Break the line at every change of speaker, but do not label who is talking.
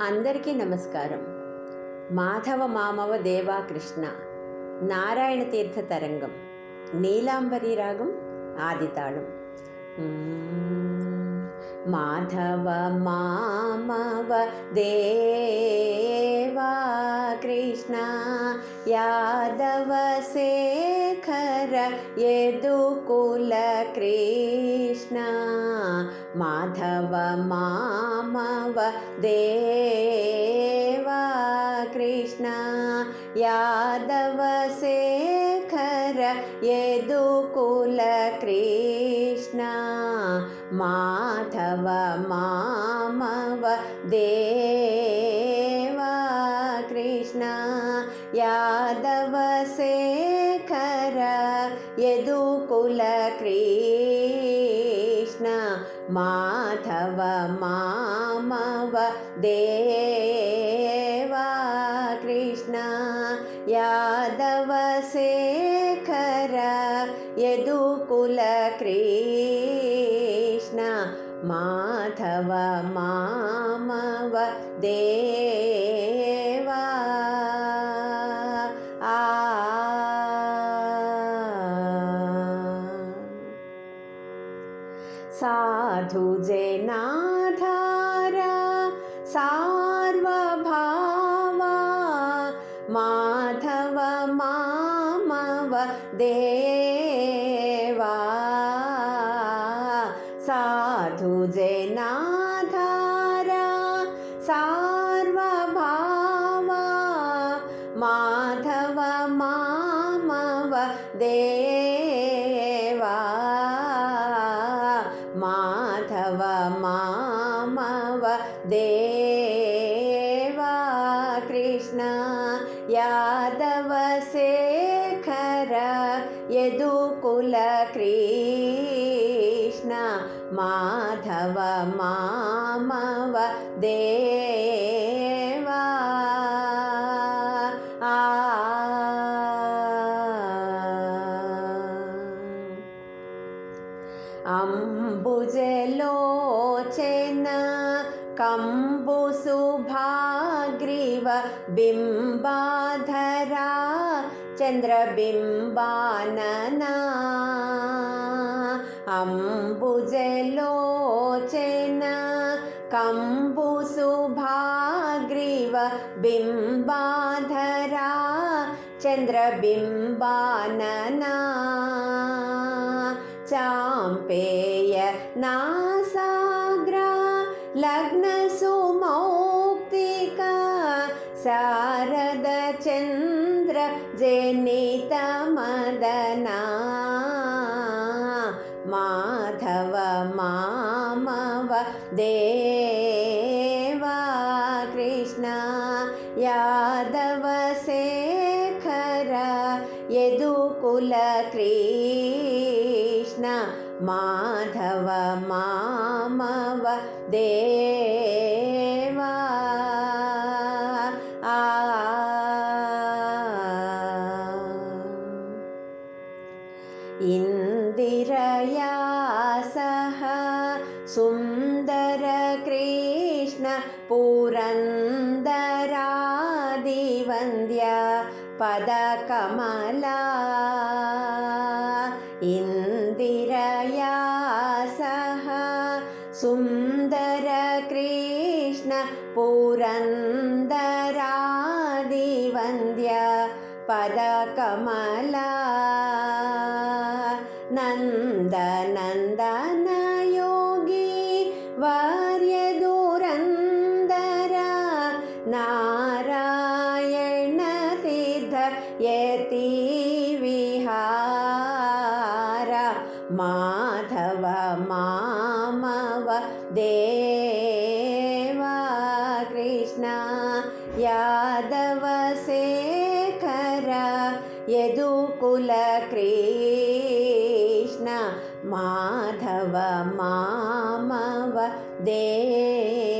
అందరికీ నమస్కారం. మాధవ మామవ దేవా కృష్ణ నారాయణ తీర్థ తరంగం నీలాంబరి రాగం ఆదితాళం. మాధవ మామవ దేవా కృష్ణ యాదవ శేఖర యదుకుల కృష్ణ. మాధవ మామవ దేవా కృష్ణ యాదవ శేఖర యదుకుల కృష్ణ మాధవ మామవ దేవా కృష్ణ యాదవ శేఖర యదుకుల కృష్ణ మాధవ మామవ దేవా కృష్ణ యాదవ శేఖర యదుకుల కృష్ణ మాధవ మామవ దేవా. मधुजे नाधार सार माधव मामव देवा साधु जे नाधारा माधव मामव देवा मव देवा कृष्ण यादव शेखर यदुकुलकृष्ण माधव मामव देव कम्बुजलोचन कम्बुसुभाग्रीव बिम्बाधरा चन्द्रबिम्बानना। अम्बुजलोचन कम्बुसुभाग्रीव बिम्बाधरा चन्द्रबिम्बानना। चाम्पेय नासाग्रा लग्नसुमौक्तिका शारदचन्द्र जनितमदना माधव मामव दे యదుకుల కృష్ణ మాధవ మామవ దేవా. ఇందిరయా సహ సుందర സന്ധ്യാ പദകമല. ഇന്ദിരയാ സഹ സുന്ദര കൃഷ്ണ പുരന്തരാദിവന്ദ്യ പദകമല. നന്ദ നന്ദന യോഗി വാര്യദൂരന്തര നാ थव मामव देवा कृष्ण यादव शेखर यदुकुलकीष्ण माधव मामव देव